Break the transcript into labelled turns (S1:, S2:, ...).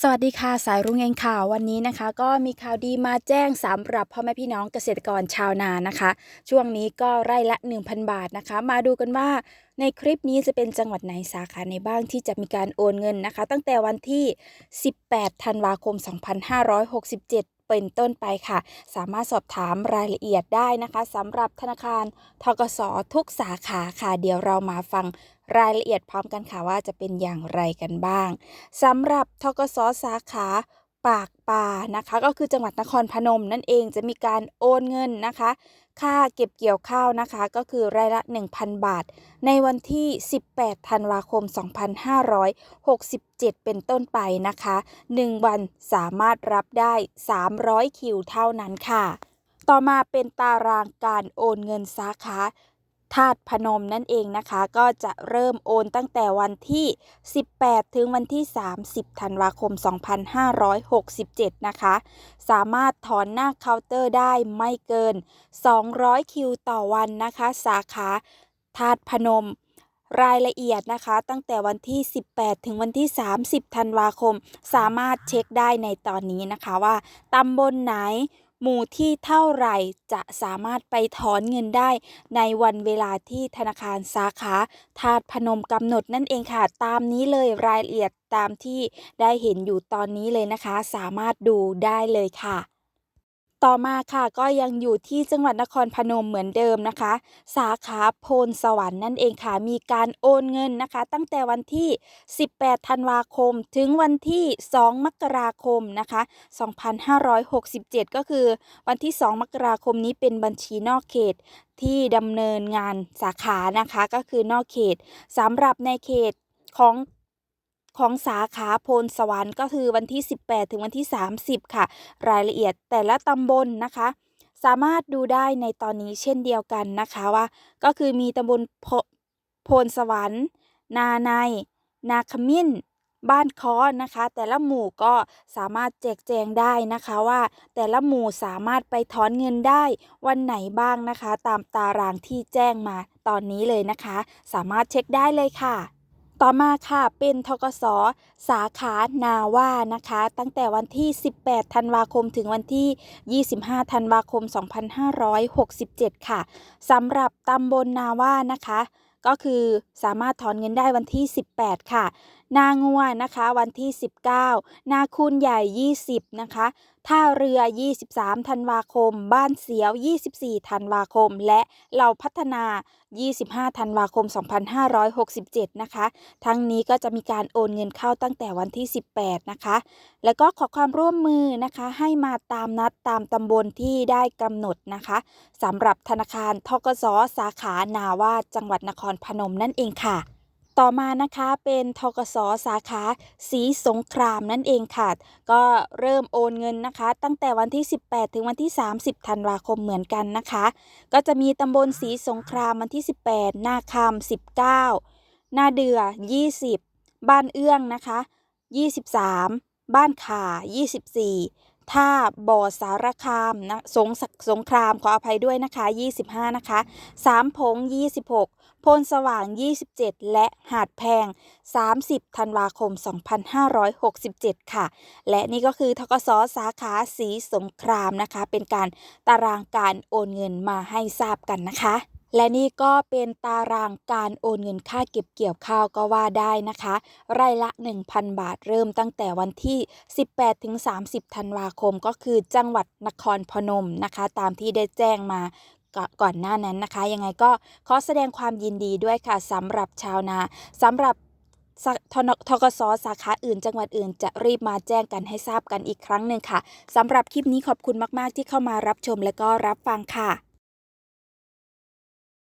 S1: สวัสดีค่ะสายรุ้งเองค่ะวันนี้นะคะ ก็มีข่าวดีมาแจ้งสำหรับพ่อแม่พี่น้องเกษตรกรชาวนานะคะ ช่วงนี้ก็ไร่ละ 1,000 บาทนะคะ มาดูกันว่าในคลิปนี้จะเป็นจังหวัดไหนสาขาในบ้างที่จะมีการโอนเงินนะคะ ตั้งแต่วันที่ 18 ธันวาคม 2567 เป็นต้นไปค่ะ สามารถสอบถามรายละเอียดได้นะคะสำหรับธนาคารทกสทุกสาขาค่ะ เดี๋ยวเรามาฟังรายละเอียดพร้อมกันค่ะว่าจะเป็นอย่างไรกันบ้างสำหรับทกสสาขา ปากป่านะคะ ก็คือจังหวัดนครพนมนั่นเองจะมีการโอนเงินนะคะ ค่าเก็บเกี่ยวข้าวนะคะ ก็คือรายละ 1,000 บาท ในวันที่ 18 ธันวาคม 2567 เป็นต้นไปนะคะ 1 วันสามารถรับได้ 300 คิวเท่านั้นค่ะ ต่อมาเป็นตารางการโอนเงินสาขา ธาตุพนมนั่นเองนะคะ ก็จะเริ่มโอนตั้งแต่วันที่ 18 ถึงวันที่ 30 ธันวาคม 2567 นะคะ สามารถถอนหน้าเคาน์เตอร์ได้ไม่เกิน 200 คิวต่อวันนะคะ สาขาธาตุพนมรายละเอียดนะคะตั้งแต่วันที่ 18 ถึงวันที่ 30 ธันวาคม สามารถเช็คได้ในตอนนี้นะคะว่าตำบลไหน หมู่ที่เท่าไหร่จะสามารถไปถอนเงินได้ ในวันเวลาที่ธนาคารสาขาธาตุพนมกำหนดนั่นเองค่ะ ตามนี้เลยรายละเอียดตามที่ได้เห็นอยู่ตอนนี้เลยนะคะ สามารถดูได้เลยค่ะ ต่อมาค่ะก็ยังอยู่ที่จังหวัดนครพนมเหมือนเดิมนะคะ สาขาโพนสวรรค์นั่นเองค่ะ มีการโอนเงินนะคะ ตั้งแต่วันที่ 18 ธันวาคม ถึงวันที่ 2 มกราคมนะคะ 2567 ก็คือวันที่ 2 มกราคมนี้เป็นบัญชีนอกเขตที่ดำเนินงานสาขานะคะ ก็คือนอกเขตสำหรับในเขตของ ของสาขาโพนสวรรค์ก็คือวันที่ 18 ถึงวันที่ 30 ค่ะ รายละเอียดแต่ละตำบลนนะคะ สามารถดูได้ในตอนนี้เช่นเดียวกันนะคะว่า ก็คือมีตำบลโพโพนสวรรค์ นาใน นาขมิ้น บ้านค้อนะคะ แต่ละหมู่ก็สามารถแจกแจงได้นะคะว่า แต่ละหมู่สามารถไปถอนเงินได้วันไหนบ้างนะคะ ตามตารางที่แจ้งมาตอนนี้เลยนะคะ สามารถเช็คได้เลยค่ะ ต่อมาค่ะเป็นทกศสาขานาว่านะคะ ตั้งแต่วันที่ 18 ธันวาคมถึงวันที่ 25 ธันวาคม 2567 ค่ะสำหรับตำบลนาว่านะคะ ก็คือสามารถถอนเงินได้วันที่ 18 ค่ะ นางัวนะคะ วันที่ 19นาคูนใหญ่ 20 นะคะท่าเรือ 23 ธันวาคม บ้านเสียว 24 ธันวาคม และเหล่าพัฒนา 25 ธันวาคม 2567 นะคะ ทั้งนี้ก็จะมีการโอนเงินเข้าตั้งแต่วันที่ 18 นะคะ แล้วก็ขอความร่วมมือนะคะ ให้มาตามนัดตามตำบลที่ได้กำหนดนะคะสำหรับธนาคารทกสสาขานาว่าจังหวัดนครพนมนั่นเองค่ะ ต่อมานะคะเป็นทกสสาขาสีสงครามนั่นเองค่ะ ก็เริ่มโอนเงินนะคะ ตั้งแต่วันที่ 18 ถึงวันที่ 30 ธันวาคมเหมือนกันนะคะ ก็จะมีตำบลสีสงครามวันที่ 18 นาคำ19 นาเดือ 20 บ้านเอื้องนะคะ 23 บ้านขา24 ท่าบ่อสารคามนะสงสงครามขออภัยด้วยนะคะ 25 นะคะสามพง26โพนสว่าง 27 และหาดแพง 30 ธันวาคม 2567 ค่ะ และนี่ก็คือทกสสาขาสีสงครามนะคะ เป็นการตารางการโอนเงินมาให้ทราบกันนะคะ และนี่ก็เป็นตารางการโอนเงินค่าเก็บเกี่ยวข้าวก็ว่าได้นะคะ ไร่ละ 1,000 บาทเริ่มตั้งแต่วันที่ 18ถึง30 ธันวาคมก็คือจังหวัดนครพนมนะคะ ตามที่ได้แจ้งมาก่อนหน้านั้นนะคะ ยังไงก็ขอแสดงความยินดีด้วยค่ะสำหรับชาวนาสำหรับทกสสาขาอื่น จังหวัดอื่น จะรีบมาแจ้งกันให้ทราบกันอีกครั้งหนึ่งค่ะสำหรับคลิปนี้ขอบคุณมาก ๆ ที่เข้ามารับชมและก็รับฟังค่ะ